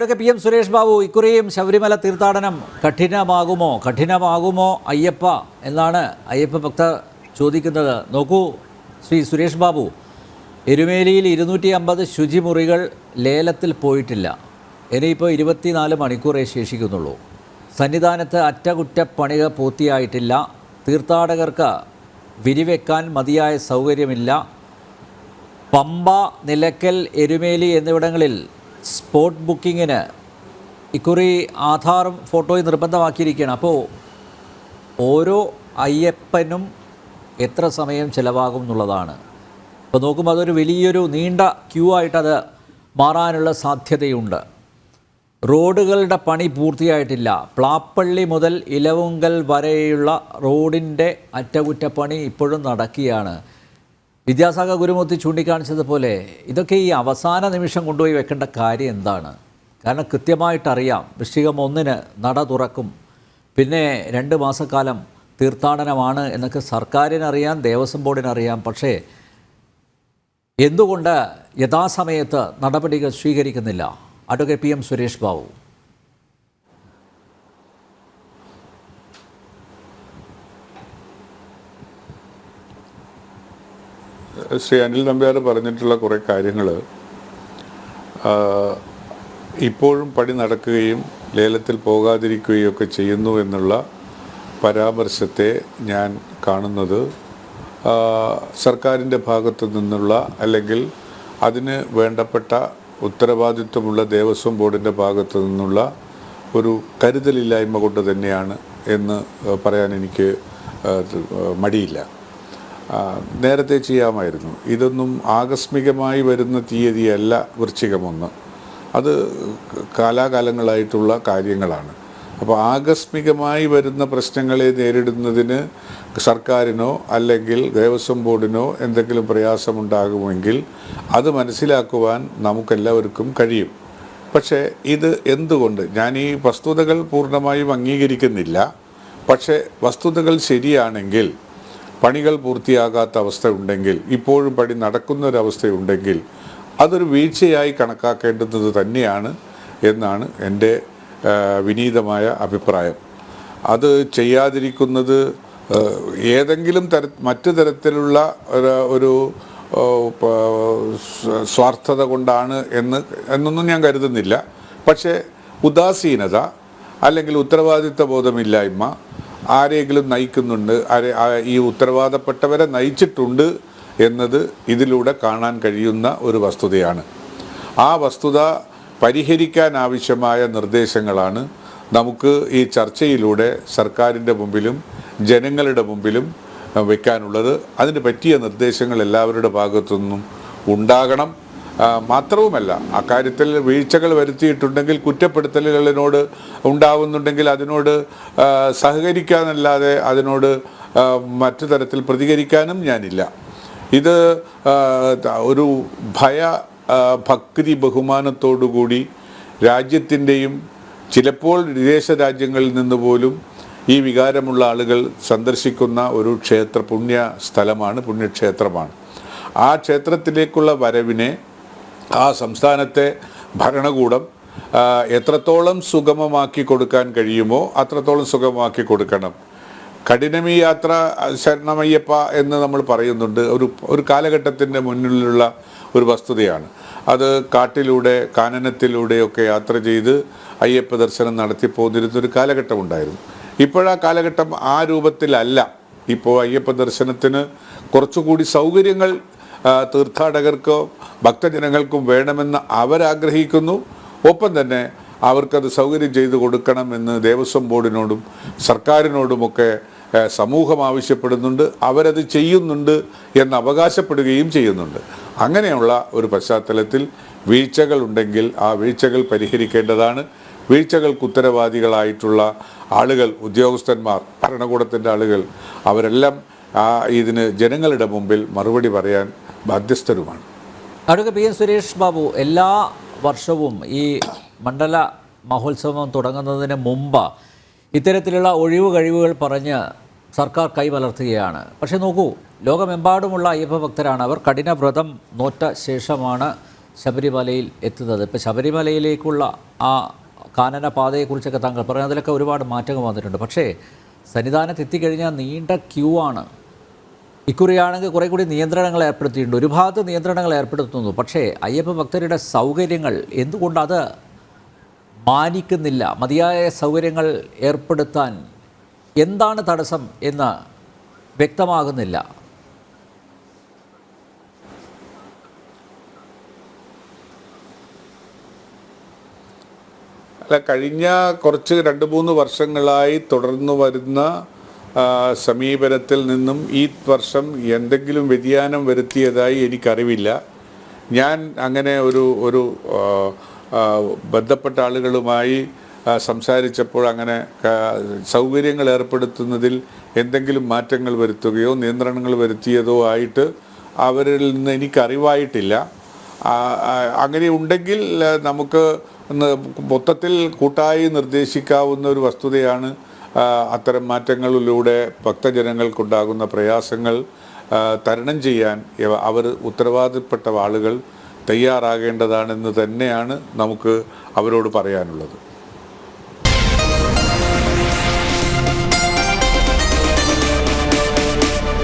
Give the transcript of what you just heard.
P M Suresh Babu ഇക്കുറിയും ശബരിമല തീർത്ഥാടനം കഠിനമാകുമോ? കഠിനമാകുമോ അയ്യപ്പ എന്നാണ് അയ്യപ്പ ഭക്തർ ചോദിക്കുന്നത്. നോക്കൂ ശ്രീ സുരേഷ് ബാബു എരുമേലിയിൽ ഇരുന്നൂറ്റി അമ്പത് ശുചിമുറികൾ ലേലത്തിൽ പോയിട്ടില്ല. ഇനിയിപ്പോൾ ഇരുപത്തിനാല് മണിക്കൂറേ ശേഷിക്കുന്നുള്ളൂ. സന്നിധാനത്ത് അറ്റകുറ്റപ്പണികൾ പൂർത്തിയായിട്ടില്ല. തീർത്ഥാടകർക്ക് വിരിവെക്കാൻ മതിയായ സൗകര്യമില്ല. പമ്പ നിലയ്ക്കൽ എരുമേലി എന്നിവിടങ്ങളിൽ സ്പോട്ട് ബുക്കിങ്ങിന് ഇക്കുറി ആധാറും ഫോട്ടോയും നിർബന്ധമാക്കിയിരിക്കുകയാണ്. അപ്പോൾ ഓരോ അയ്യപ്പനും എത്ര സമയം ചിലവാകും എന്നുള്ളതാണ്. അപ്പോൾ നോക്കുമ്പോൾ അതൊരു വലിയൊരു നീണ്ട ക്യൂ ആയിട്ടത് മാറാനുള്ള സാധ്യതയുണ്ട്. റോഡുകളുടെ പണി പൂർത്തിയായിട്ടില്ല. പ്ലാപ്പള്ളി മുതൽ ഇലവുങ്കൽ വരെയുള്ള റോഡിന്റെ അറ്റകുറ്റപ്പണി ഇപ്പോഴും നടക്കുകയാണ്. വിദ്യാസാഗർ ഗുരുമൂർത്തി ചൂണ്ടിക്കാണിച്ചതുപോലെ ഇതൊക്കെ ഈ അവസാന നിമിഷം കൊണ്ടുപോയി വെക്കേണ്ട കാര്യം എന്താണ്? കാരണം കൃത്യമായിട്ടറിയാം വൃശ്ചികം ഒന്നിന് നട തുറക്കും പിന്നെ രണ്ട് മാസക്കാലം തീർത്ഥാടനമാണ് എന്നൊക്കെ സർക്കാരിനറിയാം ദേവസ്വം ബോർഡിനറിയാം. പക്ഷേ എന്തുകൊണ്ട് യഥാസമയത്ത് നടപടികൾ സ്വീകരിക്കുന്നില്ല? Advocate P M Suresh Babu. Shri Anil Nambiar പറഞ്ഞിട്ടുള്ള കുറേ കാര്യങ്ങൾ ഇപ്പോഴും പണി നടക്കുകയും ലേലത്തിൽ പോകാതിരിക്കുകയും ഒക്കെ ചെയ്യുന്നു എന്നുള്ള പരാമർശത്തെ ഞാൻ കാണുന്നത് സർക്കാരിന്റെ ഭാഗത്തു നിന്നുള്ള അല്ലെങ്കിൽ അതിന് വേണ്ടപ്പെട്ട ഉത്തരവാദിത്വമുള്ള ദേവസ്വം ബോർഡിന്റെ ഭാഗത്തു നിന്നുള്ള ഒരു കരുതലില്ലായ്മ കൊണ്ട് തന്നെയാണ് എന്ന് പറയാൻ എനിക്ക് മടിയില്ല. നേരത്തെ ചെയ്യാമായിരുന്നു. ഇതൊന്നും ആകസ്മികമായി വരുന്ന തീയതിയല്ല വൃശ്ചികമൊന്ന്. അത് കാലാകാലങ്ങളായിട്ടുള്ള കാര്യങ്ങളാണ്. അപ്പോൾ ആകസ്മികമായി വരുന്ന പ്രശ്നങ്ങളെ നേരിടുന്നതിന് സർക്കാരിനോ അല്ലെങ്കിൽ ദേവസ്വം ബോർഡിനോ എന്തെങ്കിലും പ്രയാസമുണ്ടാകുമെങ്കിൽ അത് മനസ്സിലാക്കുവാൻ നമുക്കെല്ലാവർക്കും കഴിയും. പക്ഷേ ഇത് എന്തുകൊണ്ട്? ഞാൻ ഈ വസ്തുതകൾ പൂർണമായും അംഗീകരിക്കുന്നില്ല. പക്ഷേ വസ്തുതകൾ ശരിയാണെങ്കിൽ പണികൾ പൂർത്തിയാകാത്ത അവസ്ഥ ഉണ്ടെങ്കിൽ ഇപ്പോഴും പണി നടക്കുന്ന ഒരവസ്ഥയുണ്ടെങ്കിൽ അതൊരു വീഴ്ചയായി കണക്കാക്കേണ്ടുന്നത് തന്നെയാണ് എന്നാണ് എന്റെ വിനീതമായ അഭിപ്രായം. അത് ചെയ്യാതിരിക്കുന്നത് ഏതെങ്കിലും തര മറ്റു തരത്തിലുള്ള ഒരു സ്വാർത്ഥത കൊണ്ടാണ് എന്ന് എന്നൊന്നും ഞാൻ കരുതുന്നില്ല. പക്ഷേ ഉദാസീനത അല്ലെങ്കിൽ ഉത്തരവാദിത്വ ബോധമില്ലായ്മ ആരെങ്കിലും നയിക്കുന്നുണ്ട് ആരെ ഈ ഉത്തരവാദപ്പെട്ടവരെ നയിച്ചിട്ടുണ്ട് എന്നത് ഇതിലൂടെ കാണാൻ കഴിയുന്ന ഒരു വസ്തുതയാണ്. ആ വസ്തുത പരിഹരിക്കാൻ ആവശ്യമായ നിർദ്ദേശങ്ങളാണ് നമുക്ക് ഈ ചർച്ചയിലൂടെ സർക്കാരിന്റെ മുമ്പിലും ജനങ്ങളുടെ മുമ്പിലും വയ്ക്കാനുള്ളത് അതിന് പറ്റിയ നിർദ്ദേശങ്ങൾ എല്ലാവരുടെ ഭാഗത്തു നിന്നും ഉണ്ടാകണം. മാത്രവുമല്ല അക്കാര്യത്തിൽ വീഴ്ചകൾ വരുത്തിയിട്ടുണ്ടെങ്കിൽ കുറ്റപ്പെടുത്തലുകളിനോട് ഉണ്ടാവുന്നുണ്ടെങ്കിൽ അതിനോട് സഹകരിക്കാനല്ലാതെ അതിനോട് മറ്റു തരത്തിൽ പ്രതികരിക്കാനും ഞാനില്ല. ഇത് ഒരു ഭയ ഭക്തി ബഹുമാനത്തോടുകൂടി രാജ്യത്തിന്റെയും ചിലപ്പോൾ വിദേശ രാജ്യങ്ങളിൽ നിന്ന് പോലും ഈ വികാരമുള്ള ആളുകൾ സന്ദർശിക്കുന്ന ഒരു ക്ഷേത്ര പുണ്യ സ്ഥലമാണ് പുണ്യക്ഷേത്രമാണ്. ആ ക്ഷേത്രത്തിലേക്കുള്ള വരവിനെ ആ സംസ്ഥാനത്തെ ഭരണകൂടം എത്രത്തോളം സുഗമമാക്കി കൊടുക്കാൻ കഴിയുമോ അത്രത്തോളം സുഗമമാക്കി കൊടുക്കണം. കഠിനമീ യാത്ര ശരണമയ്യപ്പ എന്ന് നമ്മൾ പറയുന്നുണ്ട് ഒരു ഒരു കാലഘട്ടത്തിന്റെ മുന്നിലുള്ള ഒരു വസ്തുതയാണ്. അത് കാട്ടിലൂടെ കാനനത്തിലൂടെയൊക്കെ യാത്ര ചെയ്ത് അയ്യപ്പ ദർശനം നടത്തി പോന്നിരുന്ന ഒരു കാലഘട്ടം ഉണ്ടായിരുന്നു. ഇപ്പോഴാ കാലഘട്ടം ആ രൂപത്തിലല്ല. ഇപ്പോൾ അയ്യപ്പ ദർശനത്തിന് കുറച്ചുകൂടി സൗകര്യങ്ങൾ തീർത്ഥാടകർക്കോ ഭക്തജനങ്ങൾക്കും വേണമെന്ന് അവരാഗ്രഹിക്കുന്നു. ഒപ്പം തന്നെ അവർക്കത് സൗകര്യം ചെയ്തു കൊടുക്കണമെന്ന് ദേവസ്വം ബോർഡിനോടും സർക്കാരിനോടുമൊക്കെ സമൂഹം ആവശ്യപ്പെടുന്നുണ്ട്. അവരത് ചെയ്യുന്നുണ്ട് എന്ന് അവകാശപ്പെടുകയും ചെയ്യുന്നുണ്ട്. അങ്ങനെയുള്ള ഒരു പശ്ചാത്തലത്തിൽ വീഴ്ചകൾ ഉണ്ടെങ്കിൽ ആ വീഴ്ചകൾ പരിഹരിക്കേണ്ടതാണ്. വീഴ്ചകൾക്ക് ഉത്തരവാദികളായിട്ടുള്ള ആളുകൾ ഉദ്യോഗസ്ഥന്മാർ ഭരണകൂടത്തിന്റെ ആളുകൾ അവരെല്ലാം ആ ഇതിന് ജനങ്ങളുടെ മുമ്പിൽ മറുപടി പറയാൻ ബാധ്യസ്ഥരുമാണ്. അടുത്ത പി എൻ സുരേഷ് ബാബു എല്ലാ വർഷവും ഈ മണ്ഡല മഹോത്സവം തുടങ്ങുന്നതിന് മുമ്പ് ഇത്തരത്തിലുള്ള ഒഴിവ് കഴിവുകൾ പറഞ്ഞ് സർക്കാർ കൈവലർത്തുകയാണ് പക്ഷേ നോക്കൂ ലോകമെമ്പാടുമുള്ള അയ്യപ്പ ഭക്തരാണ്. അവർ കഠിന വ്രതം നോറ്റ ശേഷമാണ് ശബരിമലയിൽ എത്തുന്നത്. ഇപ്പോൾ ശബരിമലയിലേക്കുള്ള ആ കാനന പാതയെക്കുറിച്ചൊക്കെ താങ്കൾ പറഞ്ഞു അതിലൊക്കെ ഒരുപാട് മാറ്റങ്ങൾ വന്നിട്ടുണ്ട്. പക്ഷേ സന്നിധാനത്ത് എത്തിക്കഴിഞ്ഞാൽ നീണ്ട ക്യൂ ആണ്. ഇക്കുറിയാണെങ്കിൽ കുറേ കൂടി നിയന്ത്രണങ്ങൾ ഏർപ്പെടുത്തിയിട്ടുണ്ട്. ഒരു ഭാഗത്ത് നിയന്ത്രണങ്ങൾ ഏർപ്പെടുത്തുന്നു. പക്ഷേ അയ്യപ്പ ഭക്തരുടെ സൗകര്യങ്ങൾ എന്തുകൊണ്ട് അത് മാനിക്കുന്നില്ല? മതിയായ സൗകര്യങ്ങൾ ഏർപ്പെടുത്താൻ എന്താണ് തടസ്സം എന്ന് വ്യക്തമാകുന്നില്ല. അല്ല കഴിഞ്ഞ കുറച്ച് രണ്ട് മൂന്ന് വർഷങ്ങളായി തുടർന്നു വരുന്ന സമീപനത്തിൽ നിന്നും ഈ വർഷം എന്തെങ്കിലും വ്യതിയാനം വരുത്തിയതായി എനിക്കറിവില്ല. ഞാൻ അങ്ങനെ ഒരു ഒരു ബന്ധപ്പെട്ട ആളുകളുമായി സംസാരിച്ചപ്പോൾ അങ്ങനെ സൗകര്യങ്ങൾ ഏർപ്പെടുത്തുന്നതിൽ എന്തെങ്കിലും മാറ്റങ്ങൾ വരുത്തുകയോ നിയന്ത്രണങ്ങൾ വരുത്തിയതോ ആയിട്ട് അവരിൽ നിന്ന് എനിക്കറിവായിട്ടില്ല. അങ്ങനെ ഉണ്ടെങ്കിൽ നമുക്ക് മൊത്തത്തിൽ കൂട്ടായി നിർദ്ദേശിക്കാവുന്ന ഒരു വസ്തുതയാണ് അത്തരം മാറ്റങ്ങളിലൂടെ ഭക്തജനങ്ങൾക്കുണ്ടാകുന്ന പ്രയാസങ്ങൾ തരണം ചെയ്യാൻ അവർ ഉത്തരവാദിത്തപ്പെട്ട ആളുകൾ തയ്യാറാകേണ്ടതാണെന്ന് തന്നെയാണ് നമുക്ക് അവരോട് പറയാനുള്ളത്.